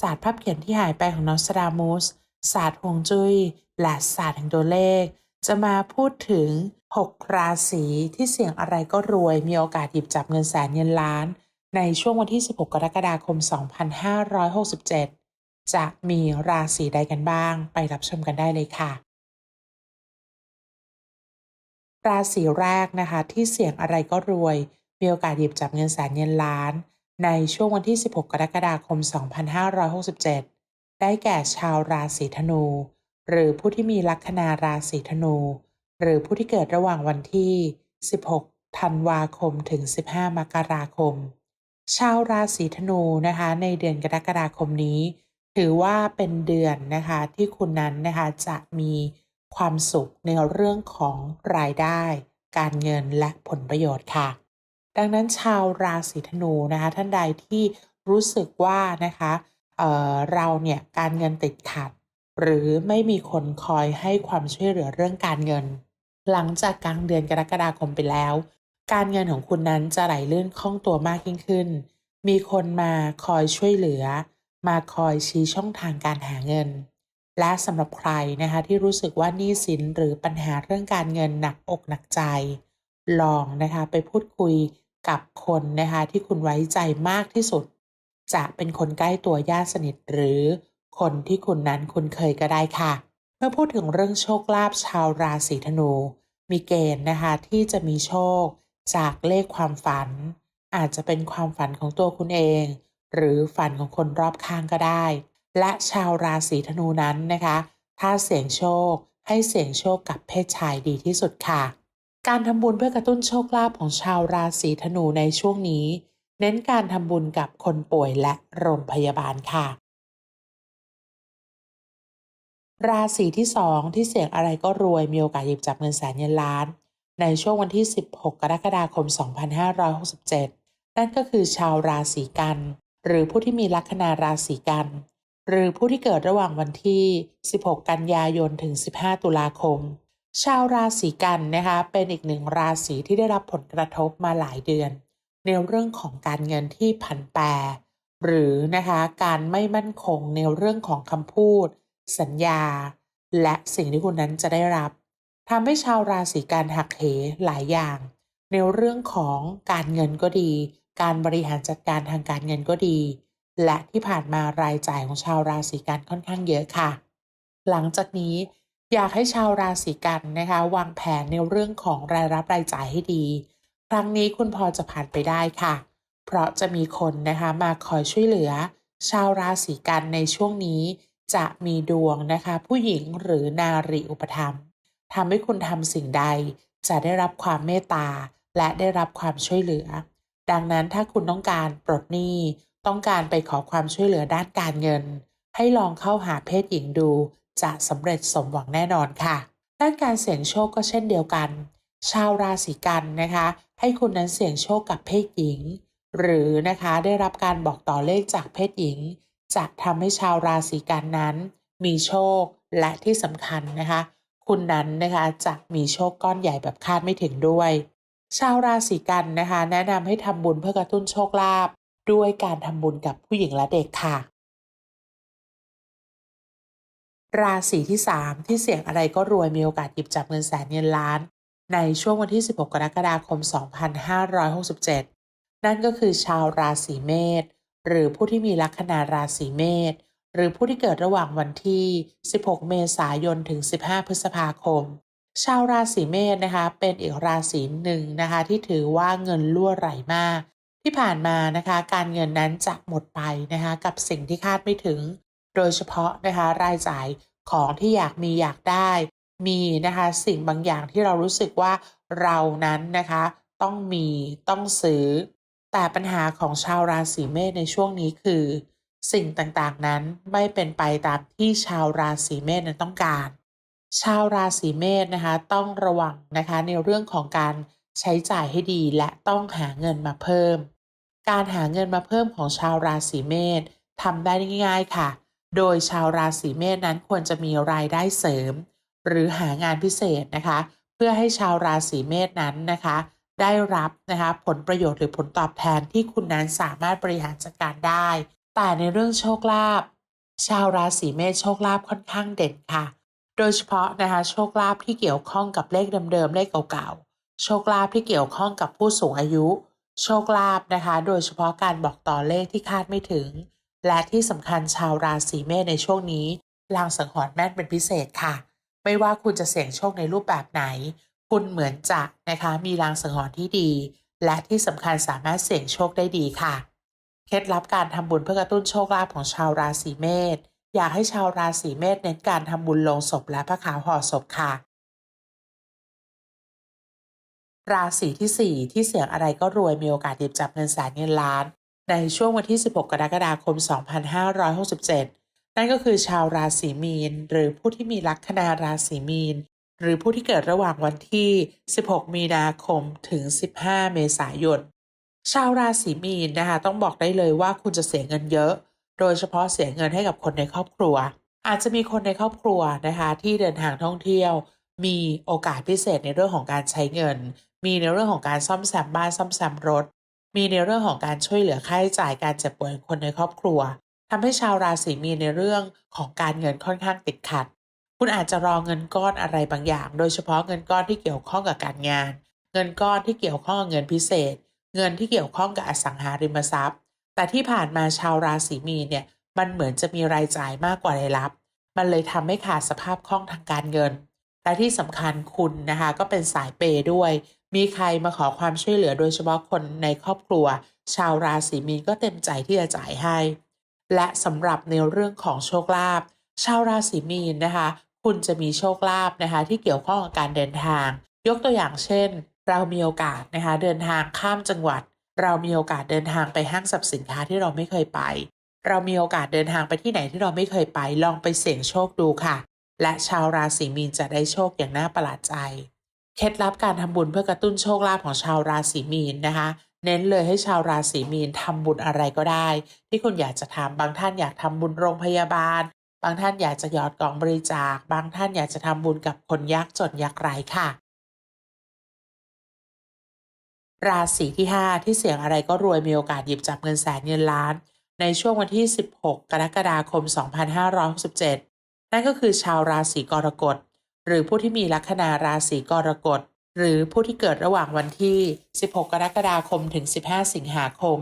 ศาสตร์ภาพเขียนที่หายไปของนอสตรามุสศาสตร์ฮวงจุ้ยและศาสตร์แห่งตัวเลข จะมาพูดถึง 6 ราศีที่เสี่ยงอะไรก็รวย มีโอกาสหยิบจับเงินแสนเงินล้าน ในช่วงวันที่ 16 กรกฎาคม 2567 จะมีราศีใดกันบ้าง ไปรับชมกันได้เลยค่ะ ราศีแรกนะคะที่เสี่ยงอะไรก็รวย มีโอกาสหยิบจับเงินแสนเงินล้าน ในช่วงวันที่ 16 กรกฎาคม 2567 ได้แก่ชาวราศีธนู หรือผู้ที่มีลัคนาราศีธนู หรือผู้ที่เกิดระหว่างวันที่ 16 ธันวาคม ถึง 15 มกราคม ชาวราศีธนูนะคะ ในเดือนกรกฎาคมนี้ ถือว่าเป็นเดือนนะคะที่คุณนั้นนะคะจะมีความสุขในเรื่องของรายได้ การเงินและผลประโยชน์ค่ะ ดังนั้นชาวราศีธนูนะคะท่านใดที่รู้สึกว่านะคะเเราเนี่ยการเงินติดขัด หรือไม่มีคนคอยให้ความช่วยเหลือเรื่องการเงิน หลังจากกลางเดือนกรกฎาคมไปแล้ว การเงินของคุณนั้นจะไหลลื่นคล่องตัวมากยิ่งขึ้น มีคนมาคอยช่วยเหลือ มาคอยชี้ช่องทางการหาเงิน และสำหรับใครนะคะที่รู้สึกว่าหนี้สินหรือปัญหาเรื่องการเงินหนักอกหนักใจ ลองนะคะไปพูดคุย กับคนนะคะที่คุณไว้ใจมากที่สุด จะเป็นคนใกล้ตัวญาติสนิทหรือคนที่คุณนั้นคุณเคยก็ได้ค่ะ เมื่อพูดถึงเรื่องโชคลาภชาวราศีธนู มีเกณฑ์นะคะที่จะมีโชคจากเลขความฝัน อาจจะเป็นความฝันของตัวคุณเอง หรือฝันของคนรอบข้างก็ได้ และชาวราศีธนูนั้นนะคะ ถ้าเสี่ยงโชคให้เสี่ยงโชคกับเพศชายดีที่สุดค่ะ การทำบุญเพื่อกระตุ้นโชคลาภของชาวราศีธนูในช่วงนี้ เน้นการทำบุญกับคนป่วยและโรงพยาบาลค่ะ ราศีที่2ที่เสี่ยงอะไรก็รวยมีโอกาสหยิบจับเงินแสนเงินล้าน ในช่วงวันที่ 16 กรกฎาคม 2567 นั่นก็คือชาวราศีกัน หรือผู้ที่มีลัคนาราศีกัน หรือผู้ที่เกิดระหว่างวันที่ 16 กันยายนถึง 15 ตุลาคม ชาวราศีกันนะคะเป็นอีกหนึ่งราศีที่ได้รับผลกระทบมาหลายเดือน ในเรื่องของการเงินที่ผันแปรหรือนะคะการไม่มั่นคงในเรื่องของคำพูด สัญญา และสิ่งที่คุณนั้นจะได้รับทำให้ชาวราศีกันหักเหหลายอย่าง ในเรื่องของการเงินก็ดี การบริหารจัดการทางการเงินก็ดี และที่ผ่านมารายจ่ายของชาวราศีกันค่อนข้างเยอะค่ะ หลังจากนี้ อยากให้ชาวราศีกันนะคะ วางแผนในเรื่องของรายรับรายจ่ายให้ดี ครั้งนี้คุณพอจะผ่านไปได้ค่ะ เพราะจะมีคนนะคะมาคอยช่วยเหลือ ชาวราศีกันในช่วงนี้ จะมีดวงนะคะ ผู้หญิงหรือนารีอุปถัมภ์ทำให้คุณทำสิ่งใด จะได้รับความเมตตา และได้รับความช่วยเหลือ ดังนั้นถ้าคุณต้องการปลดหนี้ต้องการไปขอความช่วยเหลือด้านการเงิน ให้ลองเข้าหาเพศหญิงดู จะสำเร็จสมหวังแน่นอนค่ะ ด้านการเสี่ยงโชคก็เช่นเดียวกัน ชาวราศีกันนะคะ ให้คุณนั้นเสี่ยงโชคกับเพศหญิง หรือนะคะได้รับการบอกต่อเลขจากเพศหญิง จะทำให้ชาวราศีกันนั้น มีโชคและที่สำคัญนะคะ คุณนั้นนะคะจะมีโชคก้อนใหญ่แบบคาดไม่ถึงด้วย ชาวราศีกันนะคะ แนะนำให้ทำบุญเพื่อกระตุ้นโชคลาภด้วยการทำบุญกับผู้หญิงและเด็กค่ะ ราศีที่ 3 ที่เสี่ยงอะไรก็รวยมีโอกาสหยิบจับเงินแสนเงินล้าน ในช่วงวันที่ 16 กรกฎาคม 2567 นั่นก็คือชาวราศีเมษหรือผู้ที่มีลัคนาราศีเมษหรือผู้ที่เกิดระหว่างวันที่ 16 เมษายนถึง 15 พฤษภาคม ชาวราศีเมษนะคะ เป็นอีกราศีหนึ่งนะคะ ที่ถือว่าเงินรั่วไหลมาก ที่ผ่านมานะคะ การเงินนั้นจะหมดไปนะคะ กับสิ่งที่คาดไม่ถึง โดยเฉพาะนะคะรายจ่ายของที่อยากมีอยากได้ มีนะคะสิ่งบางอย่างที่เรารู้สึกว่าเรานั้นนะคะต้องมีต้องซื้อ แต่ปัญหาของชาวราศีเมษในช่วงนี้คือ สิ่งต่างๆนั้นไม่เป็นไปตามที่ชาวราศีเมษนั้นต้องการ ชาวราศีเมษนะคะต้องระวังนะคะในเรื่องของการใช้จ่ายให้ดีและต้องหาเงินมาเพิ่ม การหาเงินมาเพิ่มของชาวราศีเมษทำได้ง่ายๆค่ะ โดยชาวราศีเมษนั้นควรจะมีรายได้เสริม หรือหางานพิเศษนะคะ เพื่อให้ชาวราศีเมษนั้นนะคะ ได้รับนะคะผลประโยชน์หรือผลตอบแทนที่คุณนั้นสามารถบริหารจัดการได้ แต่ในเรื่องโชคลาภชาวราศีเมษโชคลาภค่อนข้างเด่นค่ะ โดยเฉพาะนะคะโชคลาภที่เกี่ยวข้องกับเลขเดิมๆเลขเก่าๆโชคลาภที่เกี่ยวข้องกับผู้สูงอายุ โชคลาภนะคะ โดยเฉพาะการบอกต่อเลขที่คาดไม่ถึง และที่สำคัญชาวราศีเมษในช่วงนี้ลางสังหรณ์แม่นเป็นพิเศษค่ะ ไม่ว่าคุณจะเสี่ยงโชคในรูปแบบไหน คุณเหมือนจะนะคะมีลางสังหรณ์ที่ดี และที่สำคัญสามารถเสี่ยงโชคได้ดีค่ะ เคล็ดลับการทำบุญเพื่อกระตุ้นโชคลาภของชาวราศีเมษอยากให้ชาวราศีเมษเน้นการทำบุญลงศพและพระขาวห่อศพค่ะ ราศีที่ 4 ที่เสี่ยงอะไรก็รวยมีโอกาสหยิบจับเงินแสนเงินล้าน ในช่วงวันที่ 16 กรกฎาคม 2567 นั่นก็คือชาวราศีมีน หรือผู้ที่มีลัคนาราศีมีน หรือผู้ที่เกิดระหว่างวันที่ 16 มีนาคมถึง 15 เมษายน ชาวราศีมีนนะคะต้องบอกได้เลยว่าคุณจะเสียเงินเยอะ โดยเฉพาะเสียเงินให้กับคนในครอบครัว อาจจะมีคนในครอบครัวนะคะที่เดินทางท่องเที่ยว มีโอกาสพิเศษในเรื่องของการใช้เงิน มีในเรื่องของการซ่อมแซมบ้านซ่อมแซมรถ มีในเรื่องของการช่วยเหลือค่าใช้จ่ายการเจ็บป่วยคนในครอบครัวทำให้ชาวราศีมีนในเรื่องของการเงินค่อนข้างติดขัด คุณอาจจะรอเงินก้อนอะไรบางอย่าง โดยเฉพาะเงินก้อนที่เกี่ยวข้องกับการงาน เงินก้อนที่เกี่ยวข้องกับเงินพิเศษ เงินที่เกี่ยวข้องกับอสังหาริมทรัพย์ แต่ที่ผ่านมาชาวราศีมีนเนี่ยมันเหมือนจะมีรายจ่ายมากกว่ารายรับ มันเลยทำให้ขาดสภาพคล่องทางการเงินและที่สำคัญคุณนะคะก็เป็นสายเปย์ด้วย มีใครมาขอความช่วยเหลือโดยเฉพาะคนในครอบครัว ชาวราศีมีนก็เต็มใจที่จะจ่ายให้ และสำหรับในเรื่องของโชคลาภชาวราศีมีนนะคะ คุณจะมีโชคลาภนะคะ ที่เกี่ยวข้องกับการเดินทาง ยกตัวอย่างเช่น เรามีโอกาสนะคะ เดินทางข้ามจังหวัด เรามีโอกาสเดินทางไปห้างสรรพสินค้าที่เราไม่เคยไป เรามีโอกาสเดินทางไปที่ไหนที่เราไม่เคยไป ลองไปเสี่ยงโชคดูค่ะ และชาวราศีมีนจะได้โชคอย่างน่าประหลาดใจ เคล็ดลับการทำบุญเพื่อกระตุ้นโชคลาภของชาวราศีมีนนะคะ เน้นเลยให้ชาวราศีมีนทำบุญอะไรก็ได้ ที่คุณอยากจะทำบางท่านอยากทำบุญโรงพยาบาล บางท่านอยากจะหยอดกล่องบริจาค บางท่านอยากจะทำบุญกับคนยากจนยากไร้ค่ะ ราศีที่ 5 ที่เสี่ยงอะไรก็รวยมีโอกาสหยิบจับเงินแสนเงินล้าน ในช่วงวันที่ 16 กรกฎาคม 2567 นั่นก็คือชาวราศีกรกฎ หรือผู้ที่มีลัคนาราศีกรกฎ หรือผู้ที่เกิดระหว่างวันที่ 16 กรกฎาคมถึง 15 สิงหาคม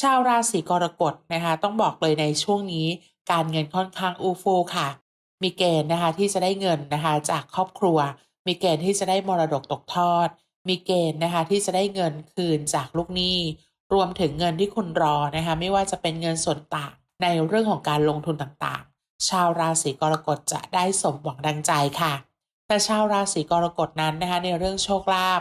ชาวราศีกรกฎนะคะ ต้องบอกเลยในช่วงนี้การเงินค่อนข้างอูฟูค่ะ มีเกณฑ์นะคะที่จะได้เงินนะคะจากครอบครัว มีเกณฑ์ที่จะได้มรดกตกทอด มีเกณฑ์นะคะที่จะได้เงินคืนจากลูกหนี้ รวมถึงเงินที่คุณรอนะคะไม่ว่าจะเป็นเงินส่วนต่างในเรื่องของการลงทุนต่างๆ ชาวราศีกรกฎจะได้สมหวังดังใจค่ะ แต่ชาวราศีกรกฎนั้นนะคะในเรื่องโชคลาภ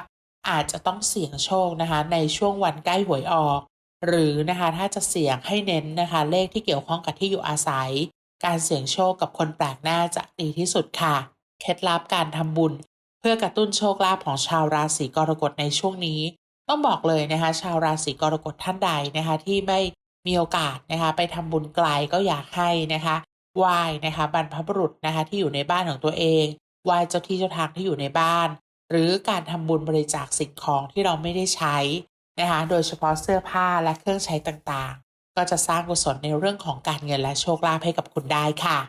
อาจจะต้องเสี่ยงโชคนะคะในช่วงวันใกล้หวยออก หรือนะคะถ้าจะเสี่ยงให้เน้นนะคะเลขที่เกี่ยวข้องกับที่อยู่อาศัย การเสี่ยงโชคกับคนแปลกหน้าจะดีที่สุดค่ะเคล็ดลับการทำบุญ เพื่อกระตุ้นโชคลาภของชาวราศีกรกฎในช่วงนี้ ต้องบอกเลยนะคะ ชาวราศีกรกฎท่านใดนะคะ ที่ไม่มีโอกาสนะคะ ไปทำบุญไกลก็อยากให้นะคะไหว้นะคะบรรพบุรุษนะคะที่อยู่ในบ้านของตัวเอง ไหว้เจ้าที่เจ้าทางที่อยู่ในบ้าน หรือการทำบุญบริจาคสิ่งของที่เราไม่ได้ใช้นะคะโดยเฉพาะเสื้อผ้าและเครื่องใช้ต่างๆ ก็จะสร้างกุศลในเรื่องของการเงินและโชคลาภให้กับคุณได้ค่ะ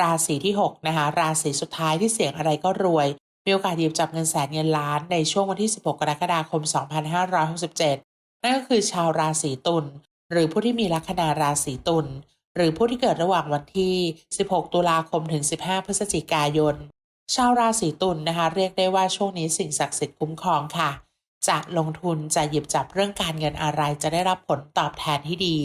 ราศีที่6นะคะราศีสุดท้ายที่เสี่ยงอะไรก็รวย มีโอกาสหยิบจับเงินแสนเงินล้านในช่วงวันที่ 16 กรกฎาคม 2567 นั่นก็คือชาวราศีตุลหรือผู้ที่มีลัคนาราศีตุล หรือผู้ที่เกิดระหว่างวันที่ 16 ตุลาคมถึง 15 พฤศจิกายน ชาวราศีตุลนะคะ เรียกได้ว่าช่วงนี้สิ่งศักดิ์สิทธิ์คุ้มครองค่ะ จะลงทุนจะหยิบจับเรื่องการเงินอะไรจะได้รับผลตอบแทนที่ดี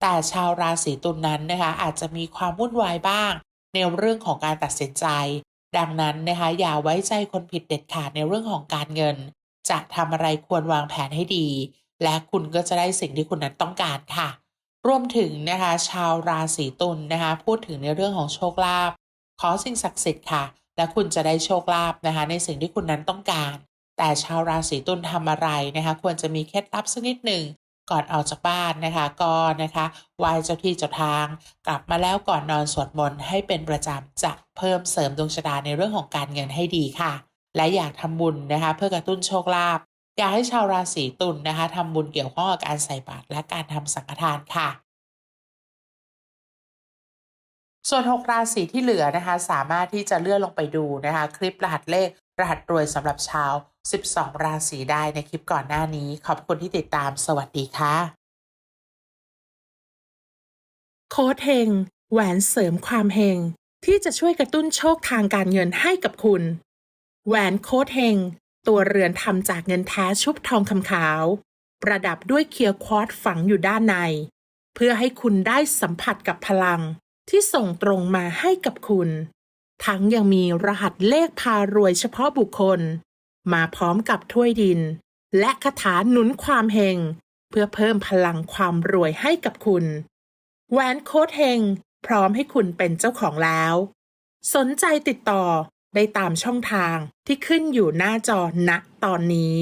แต่ชาวราศีตุลนนั้นนะคะ อาจจะมีความวุ่นวายบ้าง ในเรื่องของการตัดสินใจ ดังนั้นนะคะอย่าไว้ใจคนผิดเด็ดขาดในเรื่องของการเงิน จะทำอะไรควรวางแผนให้ดี และคุณก็จะได้สิ่งที่คุณนั้นต้องการค่ะ รวมถึงนะคะชาวราศีตุลนะคะพูดถึงในเรื่องของโชคลาภขอสิ่งศักดิ์สิทธิ์ค่ะ และคุณจะได้โชคลาภนะคะในสิ่งที่คุณนั้นต้องการ แต่ชาวราศีตุลทำอะไรนะคะ ควรจะมีเคล็ดลับสักนิดหนึ่งก่อนออกจากบ้านนะคะก็นะคะไหว้เจ้าที่เจ้าทาง กลับมาแล้วก่อนนอนสวดมนต์ให้เป็นประจำจะเพิ่มเสริมดวงชะตาในเรื่องของการเงินให้ดีค่ะ และอยากทำบุญนะคะ เพื่อกระตุ้นโชคลาภ อยากให้ชาวราศีตุลนะคะทำบุญเกี่ยวข้องกับการใส่บาตรและการทำสังฆทานค่ะ ส่วน 6 ราศีที่เหลือนะคะ สามารถที่จะเลื่อนลงไปดูนะคะ คลิปรหัสเลขรหัสรวยสำหรับชาว 12 ราศีได้ในคลิปก่อนหน้านี้ ขอบคุณที่ติดตามสวัสดีค่ะ โค้ดเฮงแหวนเสริมความเฮงที่จะช่วยกระตุ้นโชคทางการเงินให้กับคุณ แหวนโค้ดเฮง ตัวเรือนทำจากเงินแท้ชุบทองคำขาว ประดับด้วยเคียวควอตฝังอยู่ด้านใน เพื่อให้คุณได้สัมผัสกับพลังที่ส่งตรงมาให้กับคุณ ทั้งยังมีรหัสเลขพารวยเฉพาะบุคคล มาพร้อมกับถ้วยดิน และคาถาหนุนความเฮงเพื่อเพิ่มพลังความรวยให้กับคุณแหวนโค้ดเฮงพร้อมให้คุณเป็นเจ้าของแล้ว สนใจติดต่อ ได้ตามช่องทางที่ขึ้นอยู่หน้าจอณตอนนี้